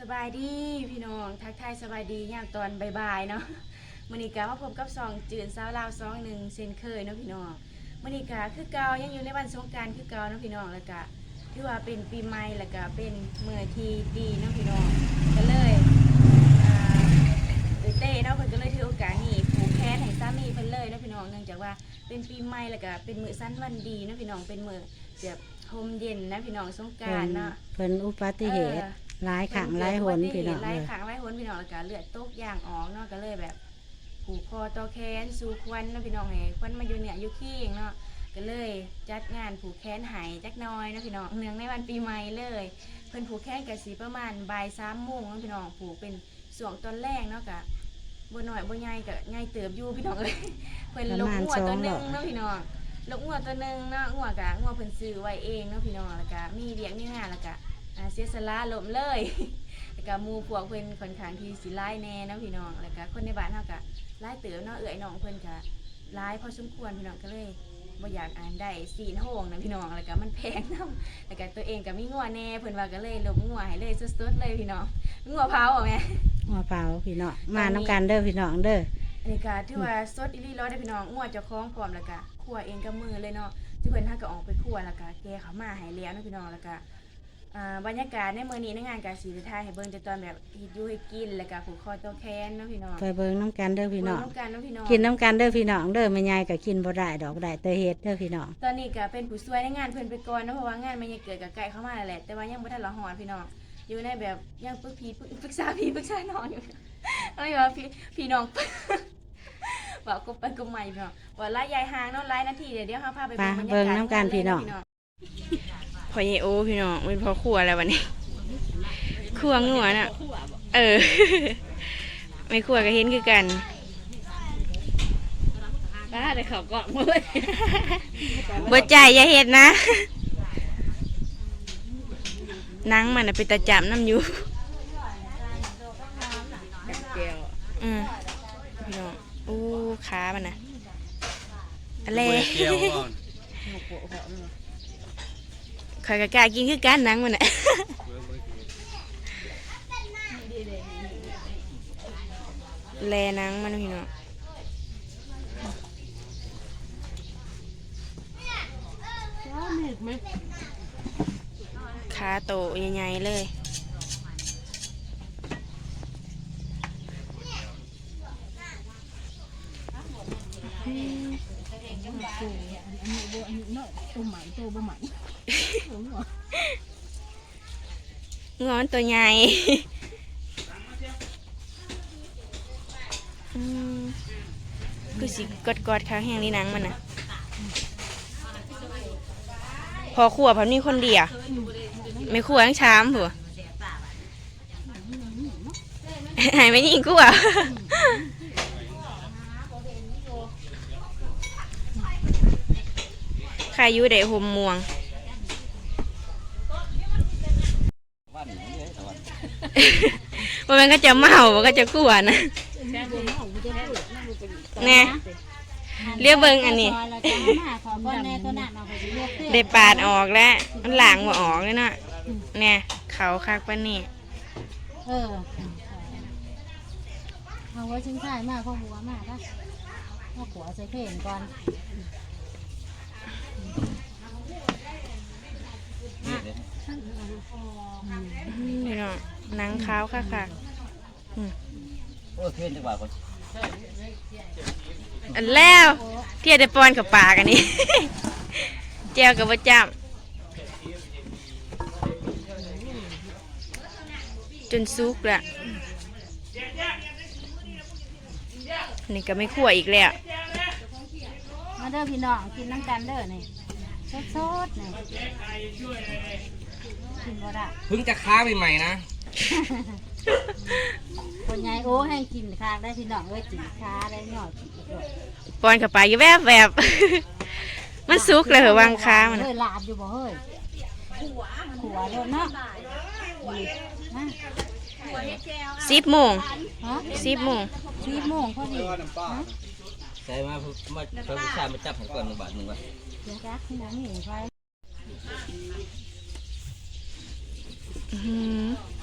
สบายดีพี่น้องทักทายสบายดียามตอนบ่ายๆเนาะมื้อนี้ก็มาพบกับซองจืนสาวลาวซองหนึ่งเช่นเคยเนาะพี่น้องมื้อนี้ก็คือเก่ายังอยู่ในวันสงกรารคือเก่าเนาะพี่น้องแล้วก็ถือว่าเป็นปีใหม่แล้วก็เป็นมื้อที่ดีเนาะพี่น้องก็เลยอ่าเต้เนาะเพิ่นก็เลยถือโอกาสนี้ผูกแขนให้สามีเพิ่นเลยเนาะพี่น้องเนื่องจากว่าเป็นปีใหม่แล้วก็เป็นมื้อสั้นวันดีเนาะพี่น้องเป็นมื้อแบบลมเย็นนะพี่น้องสงกรารเนาะเพิ่นอุบัติเหตุ หลายขังหลายหนพี่น้องหลายเลยขังหลายหนพี่น้องแล้วก็เลือดตกยางออกเนาะก็เลยแบบผูกคอต่อแขนสู่ควันเนาะพี่น้องให้ควันมาอยู่เนี่ยอยู่ขี้เองเนาะก็เลยจัดงานผูกแขนใหายจักหน้อยเนาะพี่น้องเนื่องในวันปีใหม่เลย เพิ่นผูกแขนกันสีประมาณบ่ายสามโมงเนาะพี่น้องผูกเป็นส่วงตอนแรกเนาะกะบ่น้อยบ่ใหญ่กะใหญ่เติบอยู่พี่น้องเลย เพิ่นลงงัวตัวหนึงเนาะพี่น้องลงงัวตัวหนึงเนาะงัวกะงัวเพิ่นซื้อไว้เองเนาะพี่น้องแล้วก็มีเลี้ยงมีงานแล้วก็ อ่าเสียสละล้มเลย แล้วก็หมู่พวกเพิ่นค่อนข้างที่สิหลายแน่เนาะพี่น้อง แล้วก็คนในบ้านเฮาก็หลายเติบเนาะเอื้อยน้องเพิ่นก็หลายพอสมควรพี่น้องก็เลยบ่อยากอ่านได้สีนโหงนะพี่น้องแล้วก็มันแพงนํแล้วก็ตัวเองก็มีงัวแน่เพิ่นว่าก็เลยลงงัวให้เลยสุดๆเลยพี่น้องงัวเผาบ่แม่หัวเปล่าพี่น้องมาน้ำกันเด้อพี่น้องเด้ออันนี้ก็ถือว่าสดอีหลีร้อยได้อพี่น้องงัวเจ้าของพร้อมแล้วก็คั่วเองกับมือเลยเนาะที่เพิ่นถ้าก็ออกไปคั่วแล้วก็แกะเขามาให้แล้วเนาะพี่น้องแล้วก็ อ่าบรรยากาศในมื้อนี้ในงานก็สิได้ถ่ายให้เบิ่งแต่ตอนแบบเฮ็ดอยู่ให้กินแล้วก็ผูกคอตัวแขนเนาะพี่น้องไปเบิ่งน้ำกันเด้อพี่น้อง เบิ่งำกันเนาะพี่น้อง กินน้ำกันเด้อพี่น้องเด้อแม่ยายก็กินบ่ได้ดอกได้แต่เฮ็ดเด้อพี่น้องตอนนี้ก็เป็นผู้ช่วยในงานเพิ่นไปก่อนเนาะเพราะว่างานมันยังเกิดกับไก่เข้ามาแล้วแหละแต่ว่ายังบ่ทันละฮอดพี่น้องอยู่ในแบบยังปรึกพี่ปรึกปรึกษาพี่ปรึกษาน้องอยู่เอาอย่าว่าพี่พี่น้อง บอกกูไปกูใหม่พี่น้องว่าไล่ยายห่างเนาะไล่นาทีเดี๋ยวเดี๋ยวเฮาพาไปไปเบิ่งบรรยากาศเบิ่งน้ำกันพี่น้อง พอเยโอพี่น้องเป็นพอครัวแล้ววันนี้ครัวงัวน่ะ เออ ไม่ครัวก็เห็นคือกันบ้าเลยเขาเกาะมาเลยบ่ใจายอย่าเห็ดนะหนังมันน่ะเป็นตาจับน้ำอยู่เจียวอืมพี่น้องอู้ขามันนะอะไรเกี่ยวก่ อนคอยกะกล้ากินคือกันหนังมันน่ะแลหนังมันพี่น้องขาโตใหญ่ๆเลยตัวใหม่ตัวบ่ใหม่ งอนตัวใหญ่คือสิกดกอดๆขาแห้งนี่นังมันนะพอขัวพันมีคนเดียวไม่ขัวทั้งชามผัวหายไม่ยิงกูอะใครอยู่เดะหมม่วง วันนี้เลยแต่วัน ว่า มันก็จะเมามันก็จะกลัวนะแน่เรียกเบิงอันนี้ได้ปาดออกแล้วมันหลางมาออกเลยเนาะเนี่ยเขาคักปะนี่เออเอาไว้ชิ้นท้ายมากข้อหัวมากปะข้อหัวใส่เข่งก่อนนี่เนาะ หนังขาวค่ะค่ะโอ้ยเพื่อนจังหวะก่อนอันแล้วเที่ยได้ปอนกับปากอันนี้ เจียวกับประจำจนซุกละนี่ก็ไม่ขั่วอีกแล้ว มาเด้อพี่น้องกินน้ำกันเด้อนี่สดๆนี่กินบ่ได้เพิ่งจะค้าใหม่ๆนะ คนใหญ่โอ้แห้งกินคางได้พี่น้องเอ้ยจีค้าได้หน่อยจีอีกด้วยปอนกับปากอยู่แวบแบบมันซุกเลยเหรอวางค้ามันเฮ้น่ะยลาบอยู่บ่เฮ้ยขัวโดนเนาะนี่มาสิบโมงฮะสิบโมงสี่โมงพอดีฮะใช่มามาพระผู้ชายมาจับผมก่อนหนึ่งบาทหนึ่งวะเดี๋ยวจักที่น้ำเห็นไฟอื้อหือ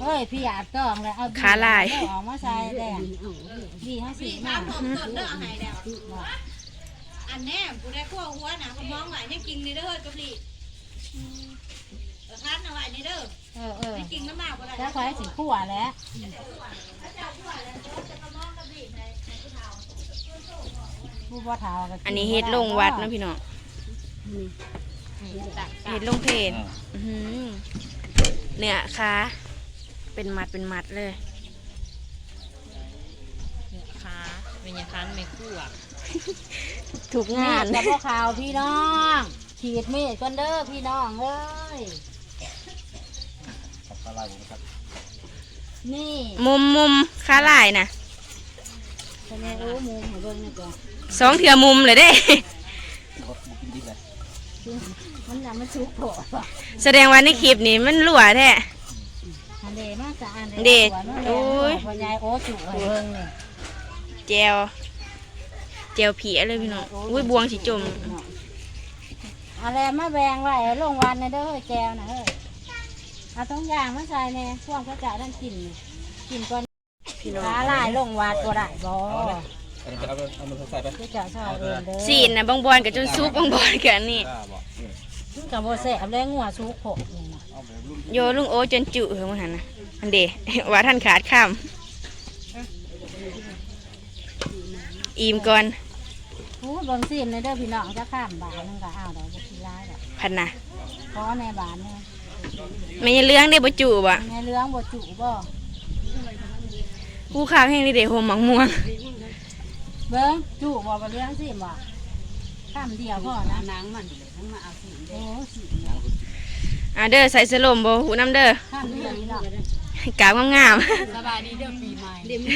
เฮ้ยพี่อาบกล้องแล้วเอาขาลายเอาออกมาใส่แดงดีห้าสี่มากอันแน่กูได้ขั้วหัวนะกูมองไหวยังกินนี่เด้อกับลีเออคัดเอาไว้นี่เด้อเออเออกินน้ำมากบ่ได้แล้วควายสีขั่วแล้วผู้บ่เทาก็กิอันนี้เฮ็ดลงวัดเนาะพี่น้องเฮ็ดลงเพจอื้อหือ เนื้อค่ะ เป็นมัดเป็นมัดเลยขาเป็นยังคันไม่คู่อะถูกงางานนจะพ่อข่าวพี่น้องขีดมีดกันเด้อพี่น้องเอ้ยครับอะไรผมครับ นี่ มุมมุมค้าลายนะเป็นไงโอ้หมูให้เบิ่งนี่ก่อนสองเถื่อมุมเลยเด้ รถบุกินดิบเลยมันน่ะมันสุกโผล่แสดงว่าในคลิปนี้มันรั่วแท้อันเดมาจะอันเดโอ้โอ้ยยพ่อใหญ่โอ้จุให้เบิ่งนี่แจวแจวผีเลยพี่น้องอุ้ยบวงสิจมอะไรมาแบ่งไว้ลงวันนะเด้อเฮ้ยแก้วนะเฮ้ยเอาต้องอย่างมาใส่แน่ช่วงกระจาด้านกินกินก่อนพี่น้องขาลายลงวัดบ่ได้บ่อันนี้เอาไปเอามาใส่ไปกระจาชอบเองเด้อสีนนะบางบอนกับจนซุกบางบอนกันนี่กล้าบอก มันกับบ่แซ่บเลยงัวสุกโผล่นี่นะโยลุงโอจนจุเหรอมันหันนะอันเด ว่าท่านขาดข้ามอิ่มก่อนโอ้ยเบิ่งซีมเลยเด้อพี่น้องจะข้ามบานนึงก็เอาดอกบ่ขี้ร้ายดอกพันนะขอในบานนี่ไม่ใช่เรื่องได้บ่จุบ่ะในเรื่องบ่จุบ่ผู้ข้าวแห้งนี่เดโฮมหมังม่วง เบิ่งจุบ่บ่เรื่องซีมบ่ข้ามเดียวพอนะนางมันทั้งมาเอาซีมโอ้ซีมอ่าเด้อใส่สลมบ่หูน้ำเด้อข้ามเดียวนี่เนาะกาบงามสบายดีเด้อปีใหม่เดี๋ยวมี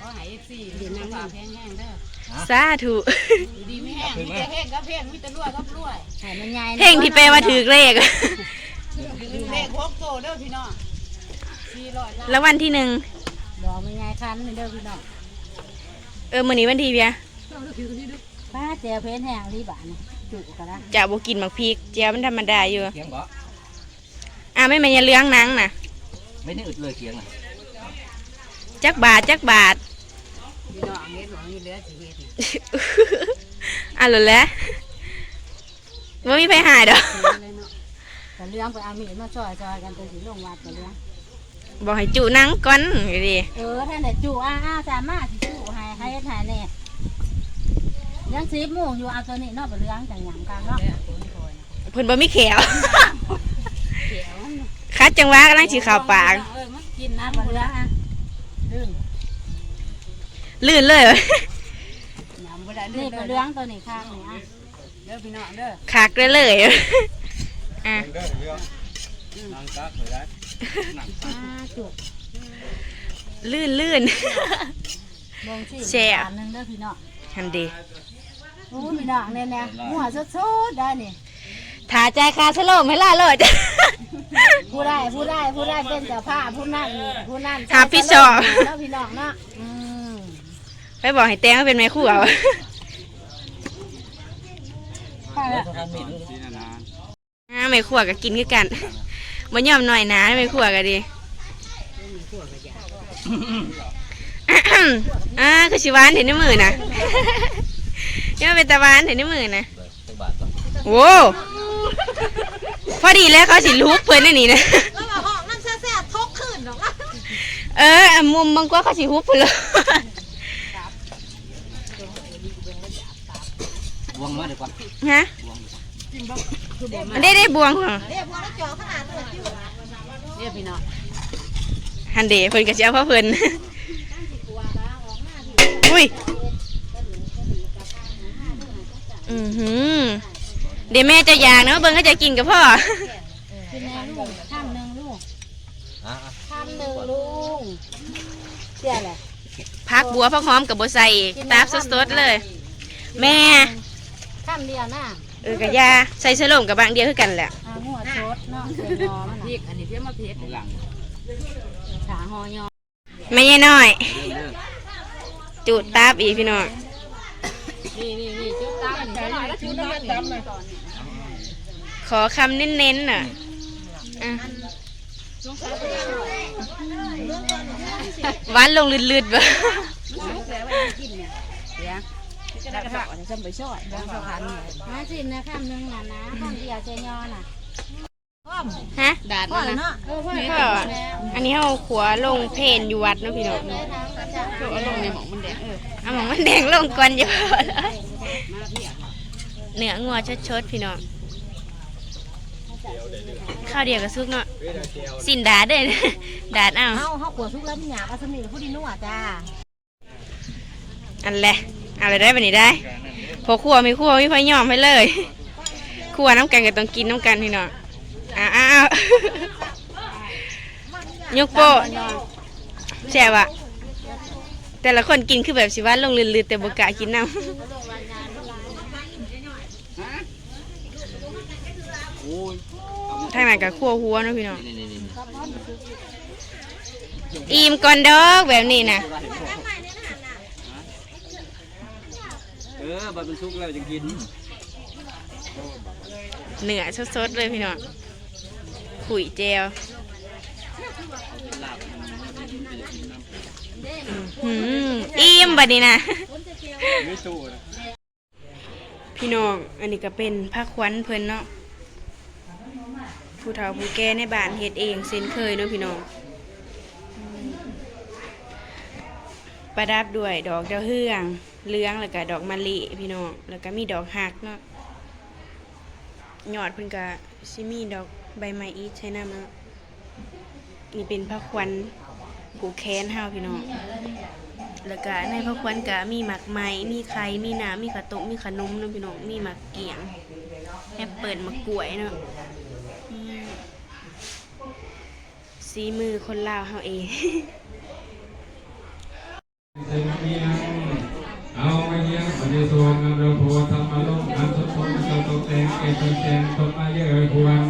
ขอให้ FC เดี๋ยวน้ำแพงแห้งเด้อๆสาธุดีไม่แห้งมีแต่แห้งก็แห้งมีแต่รั่วก็รั่วให้มันใหญ่เพ่งที่แปลว่าถือเลข เลขหกโตเด้อพี่น้องสี่ร้อยล้านแล้ววันที่หนึ่งดอกมันใหญ่คันนี่เด้อพี่น้องเออมื้อนี้วันที่เบียป้าเจียวเพนแห้งรีบาน จุกกันนะจะบ่กินหมักพริกเจียวมันธรรมดาอยู่เคียงบ่อ่าไม่แม่นอย่าเลี้ยงหนังน่ะไม่ได้อึดเลยเคียงอะจักบาทจักบาทพี่น้องเฮ็ดหวังนี่เหลือสิเฮ็ดอะหลุดแล้วว่ามีไผหายดอกแต่เรื่องไปเอามีดมาช่วยช่วยกันตัวสิลงวัดแต่เรื่องบอกให้จุหนังก่อนก็ดีเออท่านแต่จุอ้าอ้าสามารถสิจุให้ให้เฮ็ดให้แน่ ยังสิบโมงอยู่เอาตัวนี้เนาะบ่เรื่องจังหยังกันเนาะเพิ่นบ่มีแขวคัดจังหวะกำลังสิเข้าปาก เออมันกินนะบ่เรื่องอะดึงลื่นเลยนี่บ่เรื่องตัวนี้ข้างนี่อะเด้อพี่น้องเด้อคักเลยเลยอะ เด้อเรื่องนางกักเลยได้อ่าจุกลื่นลื่น ลงสิแช่บาทหนึงเด้อพี่น้อง ทันดีโอ้พี่น้องเนี่ยเนี่ยหัวสดๆได้นี่ถ่าใจคาสโลมให้ล่าโลดผู้ได้ผู้ได้ผู้ได้เป็นเจ้าภาพผู้นั่นผู้นั่นหาพี่สอเนาะพี่น้องเนาะอืมไปบอกให้แตงว่าเป็นแม่ครัววะไปละทานมีดด้วยอ่าแม่ครัวก็กินคือกันบ่ยอมหน่อยนะแม่ครัวก็ดีอ่าคือสิหวานเห็นในมือนะ ยังเป็นตะหวานเห็นในมือนะสักบาทก่อนโว้พอดีแล้วเขาสิลุกเพิ่นอันนี่นะ แล้วมาห้องนั่นแซ่บๆทกขึ้นหรอกเอออะมุมบางกว่าเขาสิฮุบเพิ่นเลยบวงมาดีกว่าฮะบวงได้ได้บวงเหรอเรียกว่าจอขนาดตัวจิ้วเรียกพี่น้องฮันเดเพิ่นก็สิเอาพ่อเพิ่นอุ้ย อือหือเดี๋ยวแม่จะอยากนะเบิ่งก็จะกินกับพ่อ กินแน่ลูกข้ามหนึ่งลูกอะข้ามหนึ่งลูกเสียแหละพักบัวพักหอมกับบัวใส่อีกตาบสดๆเลย แม่ ข้ามเดียวนะเออกะยาใส่สโลมกับบางเดียวคือกันแหละเอาหัวชดเนาะใส่ยอมันพริกอันนี้เพี้ยมาพริกหลังขาหอยอไม่ใช่น้อยเรื่องจูดตาบอีกพี่น้องนี่นี่นี่ จุดตามใส่แล้วจุดน้ำดำเลยขอคำเน้นๆน่ะอะหวานลงลืดๆบ่มาสินะคำหนึ่งน่ะนะคำเดียวเจยอน่ะฮะดาดพ่อนั่นเลยนะเนาะเออพ่อพ่ออันนี้เฮาขัวลงเพนอยู่วัดเนาะพี่น้องเลยถามก็จะคือเอาลงในหมองมันแดงเออเอาหมองมันแดงลงก่อนอยู่ เลยเนื้องัวชดๆพี่น้องข้าวเดียวกับซุกเนาะสินดาดเด้ดาดเอาเฮาเฮาขวดทุกแล้วมีหยาบอาสมีผู้ดีนัวจ้าอันแหละเอาอะไรได้บันนี้ได้พอครัวไม่ครัวไม่พอยอมให้เลยครัวน้ำกันก็ต้องกินน้ำกันพี่น้องอ้าวอ้าวยกโป้แช่บะแต่ละคนกินคือแบบสิว่าลงลืดๆแต่บกล้ากินน้ำ โอ้ย ทางไหนกับครัวหัวเนาะพี่น้องนี่นี่นี่อิ่มก่อนดอกแบบนี้นะเออบัดมันสุกแล้วจะกินเนื้อสดๆเลยพี่น้องขุยเจลอืมอิ่มบัดนี้นะไม่ตู้นะพี่น้องอันนี้ก็เป็นผ้าควันเพิ่นเนาะ ผู้เฒ่าผู้แก่ในบ้านเฮ็ดเองเส้นเคยเนาะพี่น้อง ประดับด้วยดอกดาวเฮืองเหลืองแล้วก็ดอกมะลิพี่น้อง แล้วก็มีดอกหักเนาะยอดเพิ่นก็สิมีดอกใบไม้อีใช้น้ำเนาะนี่เป็นผ้าควันผูกแขนเฮาพี่น้อง แล้วก็ในพระควันก็มีหมักไม้มีไข่มีน้ำมีขาวต้มมีขนมเนาะพี่น้อง มีหมักเกียงแอปเปิลมะกล้วยเนาะอืม สีมือคนลาวเฮาเองเสียงเมียงเอาไปเยี่ยมปฏิส่วนอันเราโพธรรมลงอันสุดทนจะตกแต่งเกตแจงตกมาเยอะควร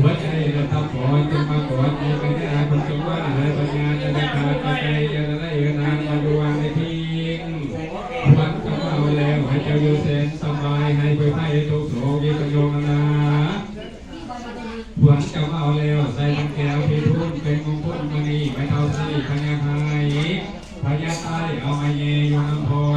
หัวใจเราทับปอนจะมากอดมีกันได้อาคนจงว่าอะไรปัญญาจะได้ขาดใจจะได้นานมาดูวันในทิ้งวันก็เอาแล้วให้เจ้าอยู่เส้นสบายให้ไปให้ทุกโศกวิปโยงนา หวนจะเอาแล้วใส่ลำแก้วพิทุนเป็นมงคลมณี ไม่เท่าสี่พญาไทยพญาไ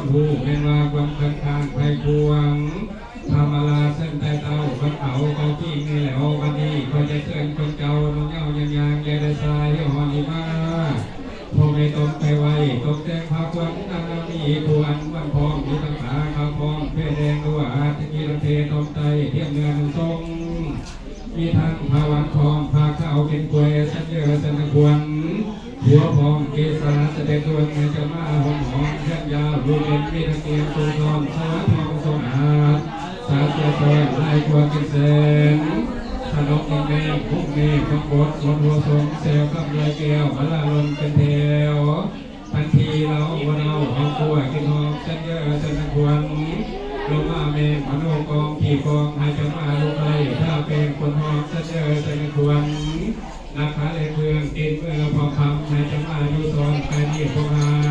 นคนหูเป็นว่าความคันคางไพพวงธรรมลาเส้นใต้เต้าคนเขาเขาขี้นี่แหละวันนี้ก็จะเชิญคนเก่าน้องเงายังยางแกได้สายหอนีมาพอไม่ตกไปไว้ตกแจ้งพาควันนันามีควรวันพองมีตั้งขาขาวพองเพื่อแดงด้วอาทิตย์ลังเทตอมไตเทียมเงินทรงมีทั้งภาวันทองพาข้าวเป็นกวยสัญเยอสันควรหัวพองเกษาเสด็จดวเงในจะมาหอมหอม เช่นยาวรูเด่นมีทั้งเกียงตูทองสาทองสมอาสาเจริญไล่ควรกินเสนขนมอีเมฆพุกเมฆขบวดบนหัวสงเซลกับลายแก้วมาลาลนเป็นเทวทันทีเราวันเอาหอมกล้วยกินหอมเช่นเยอะเสันควรลงมาเมฆมโนกองขี่กองให้จะมาลุกไล่ถ้าเป็นคนหอกเส้นเจอใจควรนาคาเลเมืองกินเมื่อพอคำให้จะมาอยู่ซอนไปนี่พงหา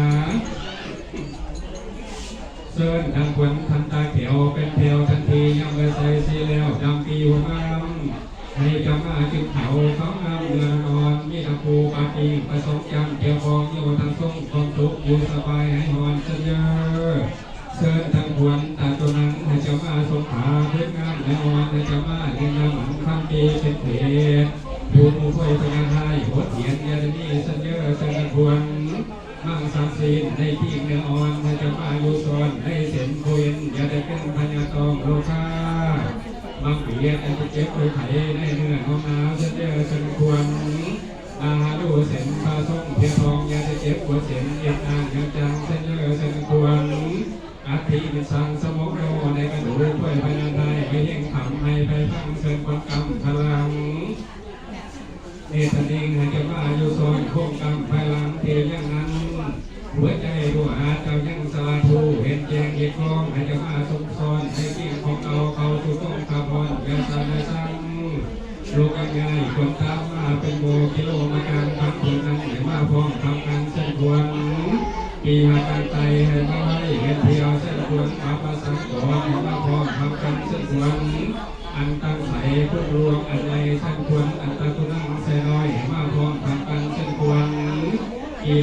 เซินทางขวัญทันตาเขียวเป็นเพียวทันทียังเลยใส่สีแล้วดำปีหัวงามให้จะมาจึงเขาเขางามเดือนนอนมีตะปูปาปีประสงจันเกี่ยวฟองอยู่ทางส่งความทุกข์อยู่สบายให้นอนเสเจอเชิญทางควรตาตัวนั้นให้จ้ามาสงขาเพื่องามในอ่อนให้จ้ามาเรียนนำหมันข้ามปีเป็นเพศผู้ผู้ช่วยเป็นงานให้บทเขียนยาดนีสัญญาเชิญทางควร มั่งสามศีลในที่เนื้ออ่อนให้จ้ามายู่สอนให้เสียนคเนอย่าได้เป็นพญาตองโลกามังเปียนอันเจ็บไปไถในเนื้อของนาสัญญาเชิญควรอาหาดูเสียนปลาส้มเพียทองอย่าได้เจ็บปวดเสียนเอ็นอ่างยังจังเสัญญาเชิญควรอาทิวิสังสมุโนในกระดูกด้วยพยาได้ไปเย่งขำให้ไปพังเสริมความกำพลังเอตนิงให้จะมายู่ซอยโคงกำภายห กี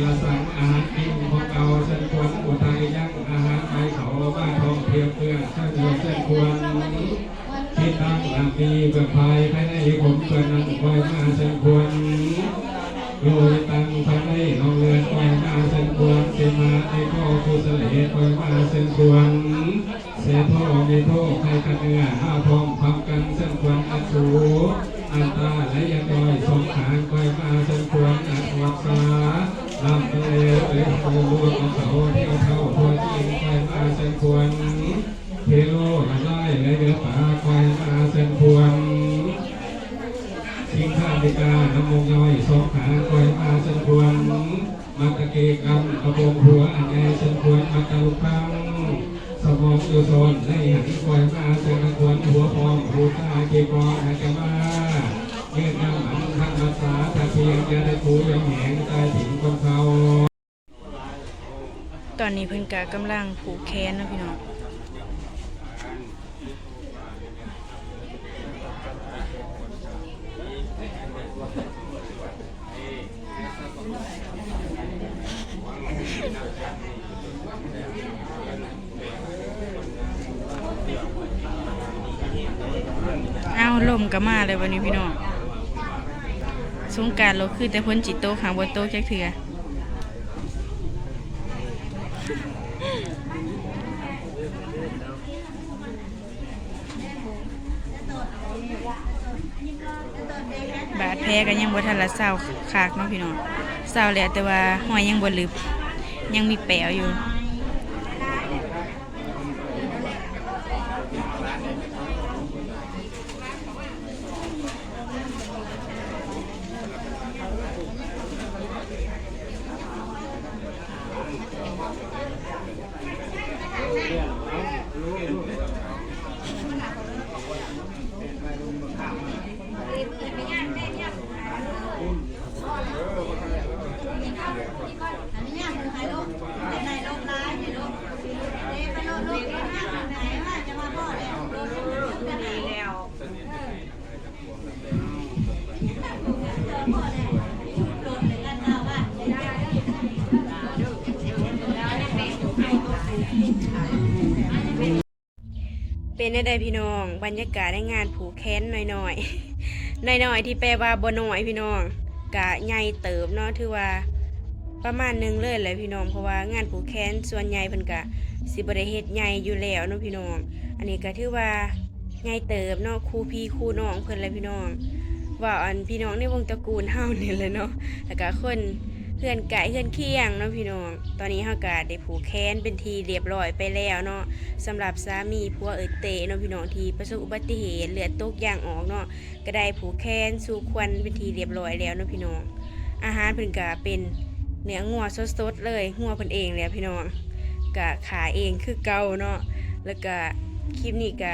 ก็มาเลยวันนี้พี่น้องสงการเราคือแต่พ้นจิตโตกหางบนโตกจักเถื่อบาดแผลก็ยังบ่ทันละเศร้าคากเนาะพี่น้องเศร้าแล้วแต่ว่าหอยยังบ่ลึบยังมีแปลอยู่ ได้ได้พี่น้อง บรรยากาศในงานผูกแขนหน่อยๆหน่อยๆที่แปลว่าบ่น้อยพี่น้องกะใหญ่เติบเนาะถือว่าประมาณหนึงเลยแหละพี่น้องเพราะว่างานผูกแขนส่วนใหญ่เพิ่นกะสิบ่ได้เฮ็ดใหญ่อยู่แล้วเนาะพี่น้อง อันนี้ก็ถือว่าใหญ่เติบเนาะครูพี่ครูน้องเพิ่นแหละพี่น้องว่าอันพี่น้องในวงตระกูลเฮานี่แหละเนาะแล้วก็คน เพื่อนไก่เพื่อนเคียงเนาะพี่น้อง ตอนนี้เฮาก็ได้ผูกแขนเป็นทีเรียบร้อยไปแล้วเนาะสำหรับสามีผัวเอิเตเนาะพี่น้องที่ประสบอุบัติเหตุเลือดตกยางออกเนาะก็ได้ผูกแขนสู่ควันเป็นทีเรียบร้อยแล้วเนาะพี่น้อง อาหารเพิ่นก็เป็นเนื้องัวสดๆเลยงัวเพิ่นเองเลยพี่น้องก็ขาเองคือเก่าเนาะแล้วก็คลิปนี้ก็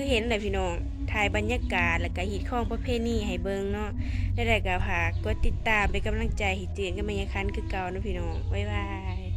คือเห็นเลยพี่น้องถ่ายบรรยากาศแล้วก็ฮิตของประเพณีให้เบิ่งเนาะได้ๆก็ฝากกดติดตามเป็นกำลังใจให้เจือนกันบรรยังคันคือเก่านะพี่น้องบ๊ายบาย